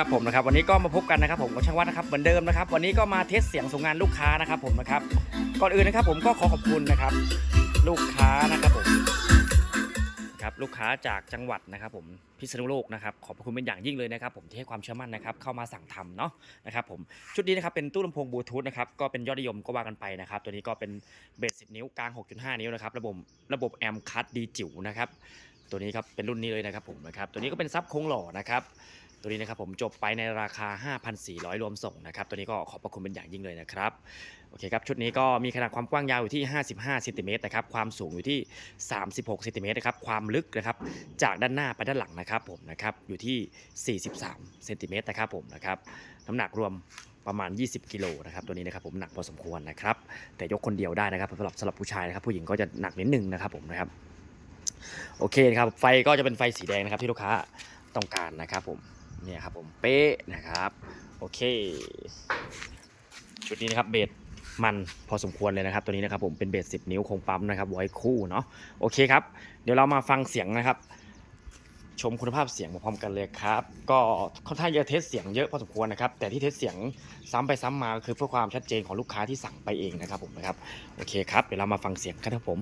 ครับผมนะครับวันนี้ก็มาพบกันนะครับผมกับช่างวัดนะครับเหมือนเดิมนะครับ วันนี้ก็มาเทสเสียงส่งงานลูกค้านะครับผมนะครับก่อนอื่นนะครับผมก็ขอขอบคุณนะครับ ลูกค้านะครับผมครับลูกค้าจากจังหวัดนะครับผมพิษณุโลกนะครับขอบคุณเป็นอย่างยิ่งเลยนะครับ ผมที่ให้ความเชื่อมั่นนะครับเข้ามาสั่งทำเนาะนะครับผมชุดนี้นะครับเป็นตู้ลำโพงบลูทูธนะครับก็เป็นยอดนิยมก็ว่ากันไปนะครับ ตัวนี้ก็เป็นเบส10นิ้วกลาง 6.5 นิ้วนะครับระบบระบบแอมคัตดีจิ๋วนะครับตัวนี้ครับเป็นรุ่นนี้เลยนะครับผมนะครับตัวนี้ก็เป็นซับโค้งหล่อนะครับ ตัวนี้นะครับผมจบไปในราคา 5,400 รวมส่งนะครับ ตัวนี้ก็ขอบพระคุณเป็นอย่างยิ่งเลยนะครับ โอเคครับ ชุดนี้ก็มีขนาดความกว้างยาวอยู่ที่ 55เซนติเมตรนะครับ ความสูงอยู่ที่ 36เซนติเมตรนะครับ ความลึกนะครับ จากด้านหน้าไปด้านหลังนะครับผมนะครับ อยู่ที่ 43เซนติเมตรนะครับผมนะครับ น้ำหนักรวมประมาณ 20 กิโลนะครับ ตัวนี้นะครับผมหนักพอสมควรนะครับ แต่ยกคนเดียวได้นะครับสำหรับสำหรับผู้ชายนะครับ ผู้หญิงก็จะหนักนิดนึงนะครับผมนะครับ โอเคนะครับ ไฟก็จะเป็นไฟสีแดงนะครับที่ลูกค้าต้องการนะครับผม เนี่ยครับผมเป๊ะนะครับ โอเค ชุดนี้นะครับเบสมันพอสมควรเลยนะครับ ตัวนี้นะครับผมเป็นเบส10นิ้วคงปั๊มนะครับไว้คู่เนาะโอเคครับ เดี๋ยวเรามาฟังเสียงนะครับ ชมคุณภาพเสียงมาพร้อมกันเลยครับ ก็ค่อนข้างจะเทสเสียงเยอะพอสมควรนะครับ แต่ที่เทสเสียงซ้ำไปซ้ำมาคือเพื่อความชัดเจนของลูกค้าที่สั่งไปเองนะครับผมนะครับโอเคครับเดี๋ยวเรามาฟังเสียงกันครับผม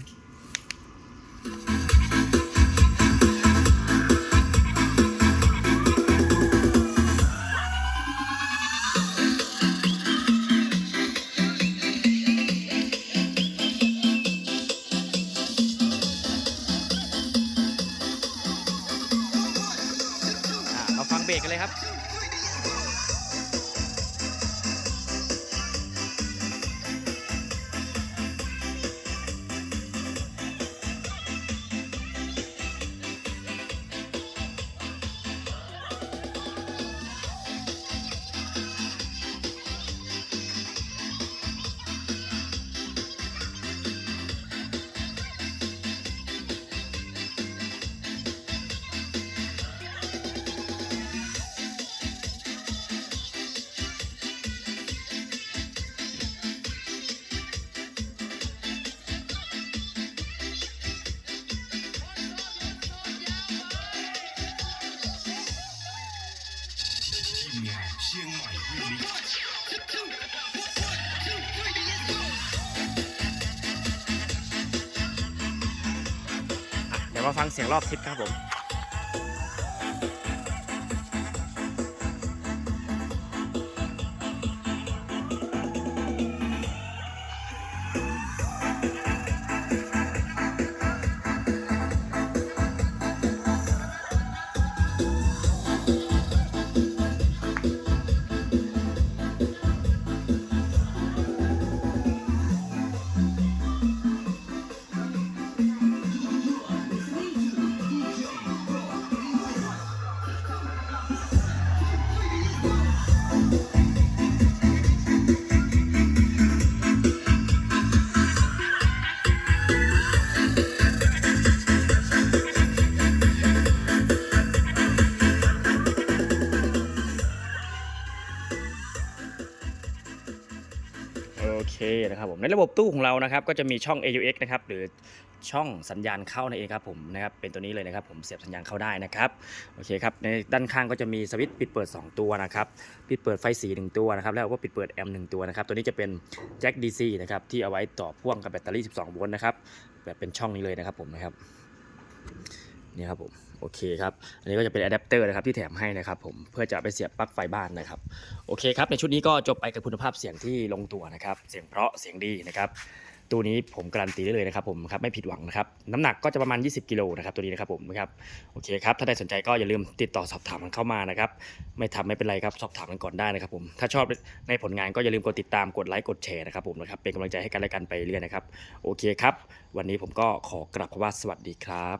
เบรกกันเลยครับ ทีมงานเชียงใหม่รีมิเดี๋ยวมาฟังเสียงรอบทิศครับผม เคนะครับผมในระบบตู้ของเรานะครับก็จะมีช่อง AUX นะครับหรือช่องสัญญาณเข้านั่นเองครับผมนะครับเป็นตัวนี้เลยนะครับผมเสียบสัญญาณเข้าได้นะครับโอเคครับในด้านข้างก็จะมีสวิตช์ปิดเปิด 2 ตัวนะครับปิดเปิดไฟสี 1 ตัวนะครับแล้วก็ปิดเปิดแอมป์1ตัวนะครับตัวนี้จะเป็นแจ็ค DC นะครับที่เอาไว้ต่อพ่วงกับแบตเตอรี่ 12 โวลต์นะครับแบบเป็นช่องนี้เลยนะครับผมนะครับนี่ครับผม โอเคครับ อันนี้ก็จะเป็นอะแดปเตอร์นะครับที่แถมให้นะครับผมเพื่อจะไปเสียบปลั๊กไฟบ้านนะครับ โอเคครับ ในชุดนี้ก็จบไปกับคุณภาพเสียงที่ลงตัวนะครับ เสียงเพราะเสียงดีนะครับตัวนี้ผมการันตีได้เลยนะครับผมครับไม่ผิดหวังนะครับน้ำหนักก็จะประมาณ 20 กิโลนะครับตัวนี้นะครับผมนะครับโอเคครับถ้าใครสนใจก็อย่าลืมติดต่อสอบถามกันเข้ามานะครับไม่ทำไม่เป็นไรครับสอบถามกันก่อนได้นะครับผมถ้าชอบในผลงานก็อย่าลืมกดติดตามกดไลค์กดแชร์นะครับผมนะครับเป็นกำลังใจให้กันและกันไปเรื่อยนะครับโอเคครับวันนี้ผมก็ขอกลับคำว่าสวัสดีครับ